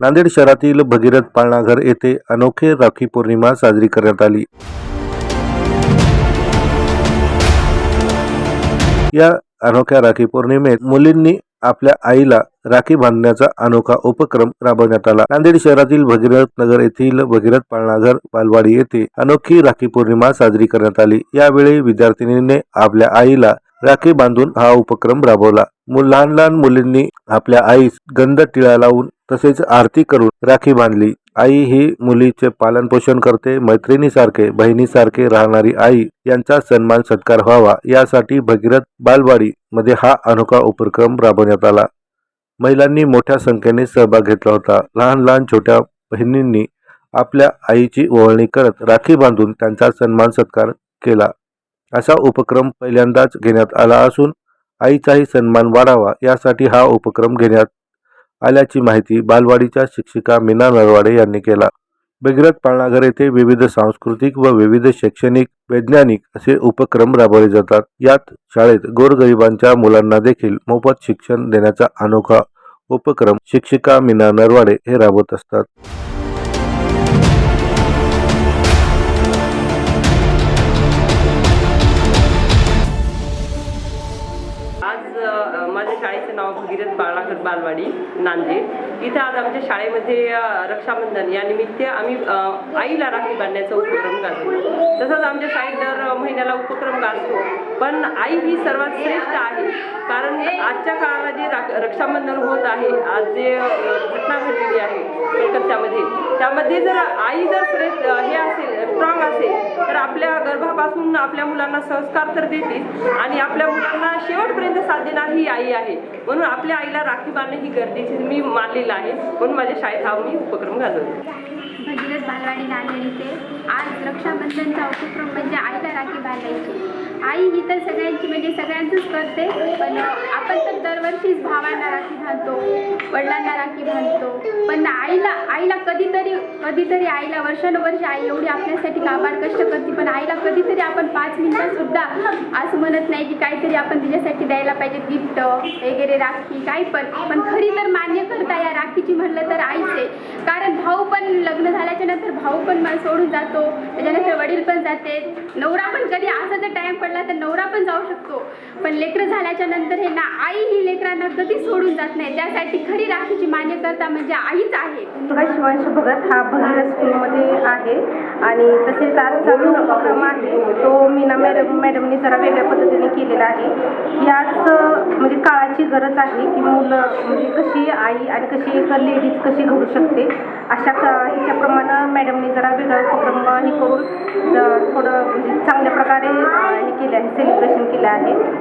नांदेड शहरातील भगीरथ पाळणाघर येथे अनोखे राखी पौर्णिमा साजरी करण्यात आली. या अनोख्या राखी पौर्णिमेत मुलींनी आपल्या आईला राखी बांधण्याचा अनोखा उपक्रम राबवण्यात आला. नांदेड शहरातील भगीरथ नगर येथील भगीरथ पाळणाघर बालवाडी येथे अनोखी राखी पौर्णिमा साजरी करण्यात आली. यावेळी विद्यार्थिनीने आपल्या आईला राखी बांधून हा उपक्रम राबवला. लहान लहान मुलींनी आपल्या आईस गंध टिळा लावून तसेच आरती करून राखी बांधली. आई ही मुलीचे पालन पोषण करते मैत्रिणीसारखे बहिणीसारखे राहणारी आई यांचा सन्मान सत्कार व्हावा यासाठी भगीरथ बालवाडी मध्ये हा अनोखा उपक्रम राबवण्यात आला. महिलांनी मोठ्या संख्येने सहभाग घेतला होता. लहान लहान छोट्या बहिणींनी आपल्या आईची ओवाळणी करत राखी बांधून त्यांचा सन्मान सत्कार केला. असा उपक्रम पहिल्यांदाच घेण्यात आला असून आईचाही सन्मान वाढावा यासाठी हा उपक्रम घेण्यात आल्याची माहिती बालवाडीच्या शिक्षिका मीना नरवाडे यांनी केला. भगीरथ पाळणाघर येथे विविध सांस्कृतिक व विविध शैक्षणिक वैज्ञानिक असे उपक्रम राबवले जातात. यात शाळेत गोरगरिबांच्या मुलांना देखील मोफत शिक्षण देण्याचा अनोखा उपक्रम शिक्षिका मीना नरवाडे हे राबवत असतात. माझ्या शाळेचं नाव भगीरथ बाळाघर बालवाडी नांदेड. इथं आज आमच्या शाळेमध्ये रक्षाबंधन या निमित्त आम्ही आईला राखी बांधण्याचा उपक्रम गाजतो तसंच आमच्या शाळेत दर महिन्याला उपक्रम गाजतो. पण आई ही सर्वात श्रेष्ठ आहे. कारण आजच्या काळाला जे राख- रक्षाबंधन होत आहे आज जे घटना घडलेली आहे कलकत्त्यामध्ये त्यामध्ये जर आई जर श्रेष्ठ हे असेल स्ट्रॉंग असेल तर आपल्या गर्भापासून आपल्या मुलांना संस्कार तर देतील आणि आपल्या मुलांना शेवटपर्यंत साथ देणार ही आई आहे. म्हणून आपल्या आईला राखी बांधणं ही गरजेची मी मानलेलं आहे. म्हणून माझ्या शाळेत हा मी उपक्रम घालवतो. भगीरथ बालवाडी नांदेड इथे आज रक्षाबंधनचा उपक्रम म्हणजे आईला राखी बांधायची. आई ही तर सगळ्यांची म्हणजे सगळ्यांचंच करते पण आपण तर दरवर्षीच भावांना राखी घालतो वडिलांना राखी घालतो पण आईला आईला कधीतरी कधीतरी आईला वर्षानुवर्ष आई एवढी आपल्यासाठी काबाड कष्ट करते पण आईला कधीतरी आपण पाच मिनिटात सुद्धा असं म्हणत नाही की काहीतरी आपण तिच्यासाठी द्यायला पाहिजे गिफ्ट वगैरे राखी काही पण. पण खरी तर मान्य करता या राखीची म्हटलं तर आईच आहे. कारण भाऊ पण लग्न झाल्याच्यानंतर भाऊ पण मला सोडून जातो त्याच्यानंतर वडील पण जाते. नवरा पण कधी असा जर टाइम पडला तर नवरा पण जाऊ शकतो. पण लेकरं झाल्याच्यानंतर हे ना आई ही लेकरांना कधी सोडून जात नाही. त्यासाठी खरी राखीची मान्यकर्ता म्हणजे आईच आहे. शिवांश भगत हा भगीरथ स्कूलमध्ये आहे. आणि तसेच आजचा जो उपक्रम आहे तो मी मॅडम मॅडमनी जरा वेगळ्या पद्धतीने केलेलं आहे. याच म्हणजे काळाची गरज आहे की मुलं म्हणजे कशी आई आणि कशी एक लेडीज कशी घडू शकते अशा का ह्याच्याप्रमाणे मॅडमनी जरा वेगळा उपक्रम हे करून थोडं म्हणजे चांगल्या प्रकारे हे केलं आहे सेलिब्रेशन केलं आहे.